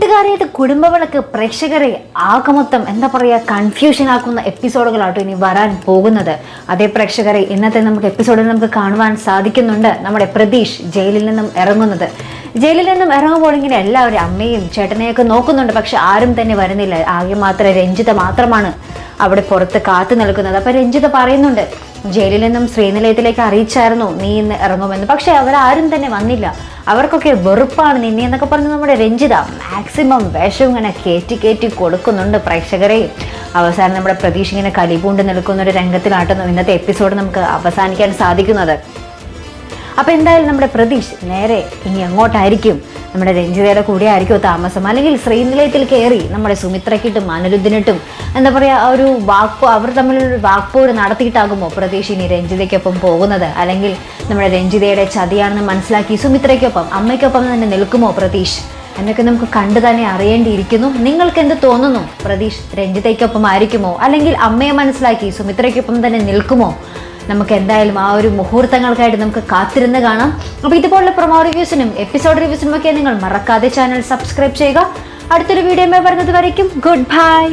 കൂട്ടുകാരെ ഇത് കുടുംബവിളക്ക് പ്രേക്ഷകരെ ആകമൊത്തം എന്താ പറയുക കൺഫ്യൂഷൻ ആക്കുന്ന എപ്പിസോഡുകളാട്ടോ ഇനി വരാൻ പോകുന്നത്. അതേ പ്രേക്ഷകരെ ഇന്നത്തെ നമുക്ക് എപ്പിസോഡിൽ നമുക്ക് കാണുവാൻ സാധിക്കുന്നുണ്ട് നമ്മുടെ പ്രതീഷ് ജയിലിൽ നിന്നും ഇറങ്ങുന്നത്. ജയിലിൽ നിന്നും ഇറങ്ങുമ്പോൾ ഇങ്ങനെ എല്ലാവരും അമ്മയും ചേട്ടനെയൊക്കെ നോക്കുന്നുണ്ട് പക്ഷെ ആരും തന്നെ വരുന്നില്ല. ആകെ മാത്രം രഞ്ജിത മാത്രമാണ് അവിടെ പുറത്ത് കാത്തു നിൽക്കുന്നത്. അപ്പൊ രഞ്ജിത പറയുന്നുണ്ട് ജയിലിൽ നിന്നും ശ്രീനിലയത്തിലേക്ക് അറിയിച്ചായിരുന്നു നീ ഇന്ന് ഇറങ്ങുമെന്ന്. പക്ഷേ അവരാരും തന്നെ വന്നില്ല. അവർക്കൊക്കെ വെറുപ്പാണ് നിന്നെ എന്നൊക്കെ പറഞ്ഞ് നമ്മുടെ രഞ്ജിത മാക്സിമം വേഷം ഇങ്ങനെ കയറ്റി കയറ്റി കൊടുക്കുന്നുണ്ട് പ്രേക്ഷകരെ. അവസാനം നമ്മുടെ പ്രതീക്ഷ ഇങ്ങനെ കലിപൂണ്ട് നിൽക്കുന്ന ഒരു രംഗത്തിലാട്ടുന്നു ഇന്നത്തെ എപ്പിസോഡ് നമുക്ക് അവസാനിക്കാൻ സാധിക്കുന്നത്. അപ്പൊ എന്തായാലും നമ്മുടെ പ്രതീഷ് നേരെ ഇനി അങ്ങോട്ടായിരിക്കും. നമ്മുടെ രഞ്ജിതയുടെ കൂടെ ആയിരിക്കും താമസം. അല്ലെങ്കിൽ ശ്രീനിലയത്തിൽ കയറി നമ്മുടെ സുമിത്രയ്ക്കിട്ടും അനിരുദ്ധിനിട്ടും എന്താ പറയുക ആ ഒരു വാക്ക് അവർ തമ്മിലൊരു വാക്കോട് നടത്തിയിട്ടാകുമോ പ്രതീഷ് ഇനി രഞ്ജിതയ്ക്കൊപ്പം പോകുന്നത്? അല്ലെങ്കിൽ നമ്മുടെ രഞ്ജിതയുടെ ചതിയാണെന്ന് മനസ്സിലാക്കി സുമിത്രയ്ക്കൊപ്പം അമ്മയ്ക്കൊപ്പം തന്നെ നിൽക്കുമോ പ്രതീഷ്? എന്നൊക്കെ നമുക്ക് കണ്ടു തന്നെ അറിയേണ്ടിയിരിക്കുന്നു. നിങ്ങൾക്ക് എന്ത് തോന്നുന്നു? പ്രതീഷ് രഞ്ജിതയ്ക്കൊപ്പം ആയിരിക്കുമോ അല്ലെങ്കിൽ അമ്മയെ മനസ്സിലാക്കി സുമിത്രയ്ക്കൊപ്പം തന്നെ നിൽക്കുമോ? നമുക്ക് എന്തായാലും ആ ഒരു മുഹൂർത്തങ്ങൾക്കായിട്ട് നമുക്ക് കാത്തിരുന്ന് കാണാം. അപ്പോൾ ഇതുപോലുള്ള പ്രൊമോ റിവ്യൂസിനും എപ്പിസോഡ് റിവ്യൂസിനും ഒക്കെ നിങ്ങൾ മറക്കാതെ ചാനൽ സബ്സ്ക്രൈബ് ചെയ്യുക. അടുത്തൊരു വീഡിയോ വരുന്നത് വരയ്ക്കും. Good bye.